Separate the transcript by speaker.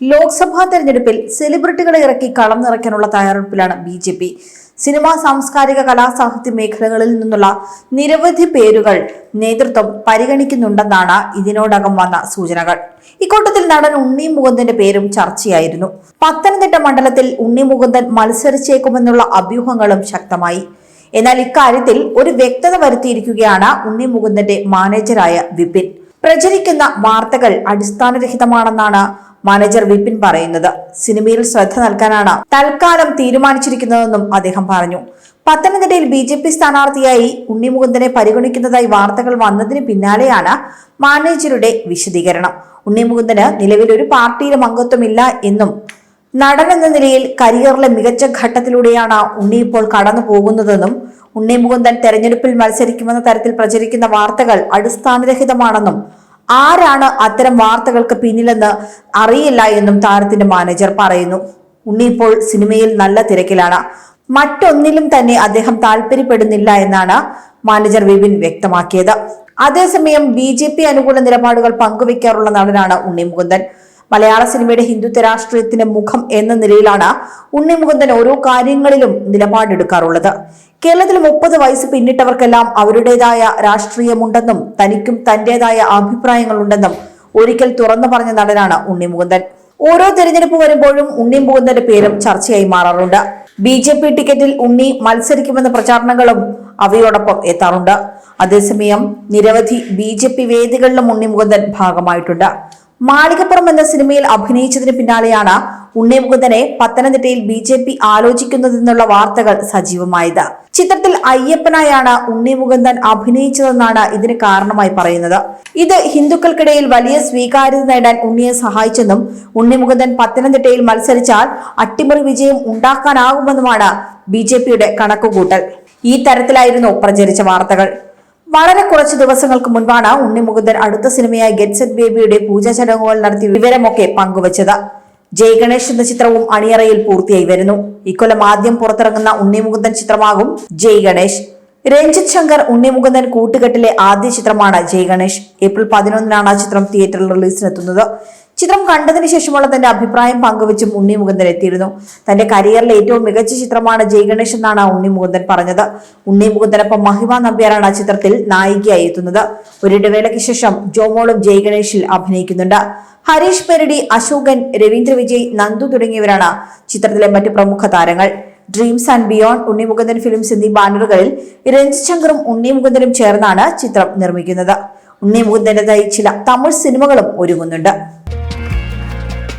Speaker 1: ലോക്സഭാ തെരഞ്ഞെടുപ്പിൽ സെലിബ്രിറ്റികളെ ഇറക്കി കളം നിറയ്ക്കാനുള്ള തയ്യാറെടുപ്പിലാണ് ബി ജെ പി. സിനിമ സാംസ്കാരിക കലാസാഹിത്യ മേഖലകളിൽ നിന്നുള്ള നിരവധി പേരുകൾ നേതൃത്വം പരിഗണിക്കുന്നുണ്ടെന്നാണ് ഇതിനോടകം വന്ന സൂചനകൾ. ഇക്കൂട്ടത്തിൽ നടൻ ഉണ്ണി മുകുന്ദന്റെ പേരും ചർച്ചയായിരുന്നു. പത്തനംതിട്ട മണ്ഡലത്തിൽ ഉണ്ണി മുകുന്ദൻ മത്സരിച്ചേക്കുമെന്നുള്ള അഭ്യൂഹങ്ങളും ശക്തമായി. എന്നാൽ ഇക്കാര്യത്തിൽ ഒരു വ്യക്തത വരുത്തിയിരിക്കുകയാണ് ഉണ്ണി മുകുന്ദന്റെ മാനേജറായ വിപിൻ. പ്രചരിക്കുന്ന വാർത്തകൾ അടിസ്ഥാനരഹിതമാണെന്നാണ് മാനേജർ വിപിൻ പറയുന്നത്. സിനിമയിൽ ശ്രദ്ധ നൽകാനാണ് തൽക്കാലം തീരുമാനിച്ചിരിക്കുന്നതെന്നും അദ്ദേഹം പറഞ്ഞു. പത്തനംതിട്ടയിൽ ബി ജെ പി സ്ഥാനാർത്ഥിയായി ഉണ്ണിമുകുന്ദനെ പരിഗണിക്കുന്നതായി വാർത്തകൾ വന്നതിന് പിന്നാലെയാണ് മാനേജറുടെ വിശദീകരണം. ഉണ്ണിമുകുന്ദന് നിലവിൽ ഒരു പാർട്ടിയിലും അംഗത്വമില്ല എന്നും നടൻ എന്ന നിലയിൽ കരിയറിലെ മികച്ച ഘട്ടത്തിലൂടെയാണ് ഉണ്ണി ഇപ്പോൾ കടന്നു പോകുന്നതെന്നും ഉണ്ണി മുകുന്ദൻ തെരഞ്ഞെടുപ്പിൽ മത്സരിക്കുമെന്ന തരത്തിൽ പ്രചരിക്കുന്ന വാർത്തകൾ അടിസ്ഥാനരഹിതമാണെന്നും ആരാണ് അത്തരം വാർത്തകൾക്ക് പിന്നിലെന്ന് അറിയില്ല എന്നും താരത്തിന്റെ മാനേജർ പറയുന്നു. ഉണ്ണി ഇപ്പോൾ സിനിമയിൽ നല്ല തിരക്കിലാണ്. മറ്റൊന്നിലും തന്നെ അദ്ദേഹം താല്പര്യപ്പെടുന്നില്ല എന്നാണ് മാനേജർ വിപിൻ വ്യക്തമാക്കിയത്. അതേസമയം ബി ജെ പി അനുകൂല നിലപാടുകൾ പങ്കുവെക്കാറുള്ള നടനാണ് ഉണ്ണി മുകുന്ദൻ. മലയാള സിനിമയുടെ ഹിന്ദുത്വ രാഷ്ട്രീയത്തിന്റെ മുഖം എന്ന നിലയിലാണ് ഉണ്ണി മുകുന്ദൻ ഓരോ കാര്യങ്ങളിലും നിലപാടെടുക്കാറുള്ളത്. കേരളത്തിൽ മുപ്പത് വയസ്സ് പിന്നിട്ടവർക്കെല്ലാം അവരുടേതായ രാഷ്ട്രീയമുണ്ടെന്നും തനിക്കും തന്റേതായ അഭിപ്രായങ്ങളുണ്ടെന്നും ഒരിക്കൽ തുറന്നു പറഞ്ഞ നടനാണ് ഉണ്ണി മുകുന്ദൻ ഓരോ തെരഞ്ഞെടുപ്പ് വരുമ്പോഴും ഉണ്ണി മുകുന്ദന്റെ പേരും ചർച്ചയായി മാറാറുണ്ട്. ബി ജെ പി ടിക്കറ്റിൽ ഉണ്ണി മത്സരിക്കുമെന്ന പ്രചാരണങ്ങളും അവയോടൊപ്പം എത്താറുണ്ട്. അതേസമയം നിരവധി ബി ജെ പി വേദികളിലും ഉണ്ണി മുകുന്ദൻ ഭാഗമായിട്ടുണ്ട്. മാളികപ്പുറം എന്ന സിനിമയിൽ അഭിനയിച്ചതിന് പിന്നാലെയാണ് ഉണ്ണി മുകുന്ദനെ പത്തനംതിട്ടയിൽ ബി ജെ പി ആലോചിക്കുന്നതെന്നുള്ള വാർത്തകൾ സജീവമായത്. ചിത്രത്തിൽ അയ്യപ്പനായാണ് ഉണ്ണി മുകുന്ദൻ അഭിനയിച്ചതെന്നാണ് ഇതിന് കാരണമായി പറയുന്നത്. ഇത് ഹിന്ദുക്കൾക്കിടയിൽ വലിയ സ്വീകാര്യത നേടാൻ ഉണ്ണിയെ സഹായിച്ചെന്നും ഉണ്ണി മുകുന്ദൻ പത്തനംതിട്ടയിൽ മത്സരിച്ചാൽ അട്ടിമറി വിജയം ഉണ്ടാക്കാനാകുമെന്നുമാണ് ബി ജെ പിയുടെ കണക്കുകൂട്ടൽ. ഈ തരത്തിലായിരുന്നു പ്രചരിച്ച വാർത്തകൾ. വളരെ കുറച്ച് ദിവസങ്ങൾക്ക് മുൻപാണ് ഉണ്ണി മുകുന്ദൻ അടുത്ത സിനിമയായ ഗെറ്റ് സെറ്റ് ബേബിയുടെ പൂജാ ചടങ്ങുകൾ നടത്തിയ വിവരമൊക്കെ പങ്കുവച്ചത്. ജയ് ഗണേഷ് എന്ന ചിത്രവും അണിയറയിൽ പൂർത്തിയായി വരുന്നു. ഇക്കൊല്ലം ആദ്യം പുറത്തിറങ്ങുന്ന ഉണ്ണി മുകുന്ദൻ ചിത്രമാകും ജയ് ഗണേഷ്. രഞ്ജിത് ശങ്കർ ഉണ്ണി മുകുന്ദൻ കൂട്ടുകെട്ടിലെ ആദ്യ ചിത്രമാണ് ജയ് ഗണേഷ്. ഏപ്രിൽ പതിനൊന്നിനാണ് ആ ചിത്രം തിയേറ്ററിൽ റിലീസിനെത്തുന്നത്. ചിത്രം കണ്ടതിന് ശേഷമുള്ള തന്റെ അഭിപ്രായം പങ്കുവെച്ച് ഉണ്ണി മുകുന്ദൻ എത്തിയിരുന്നു. തന്റെ കരിയറിലെ ഏറ്റവും മികച്ച ചിത്രമാണ് ജയ് ഗണേഷ് എന്നാണ് ഉണ്ണി മുകുന്ദൻ പറഞ്ഞത്. ഉണ്ണി മുകുന്ദനൊപ്പം മഹിമ നമ്പ്യാരാണ് ആ ചിത്രത്തിൽ നായികയായി എത്തുന്നത്. ഒരിടവേളയ്ക്ക് ശേഷം ജോമോളും ജയ് ഗണേഷിൽ അഭിനയിക്കുന്നുണ്ട്. ഹരീഷ് പെരടി അശോകൻ രവീന്ദ്ര വിജയ് നന്ദു തുടങ്ങിയവരാണ് ചിത്രത്തിലെ മറ്റ് പ്രമുഖ താരങ്ങൾ. Dreams and beyond Unni Mukundan films എന്നീ ബാനറുകളിൽ രഞ്ജിത് ശങ്കറും ഉണ്ണി മുകുന്ദനും ചേർന്നാണ് ചിത്രം നിർമ്മിക്കുന്നത്. ഉണ്ണി മുകുന്ദന്റേതായി ചില തമിഴ് സിനിമകളും ഒരുങ്ങുന്നുണ്ട്.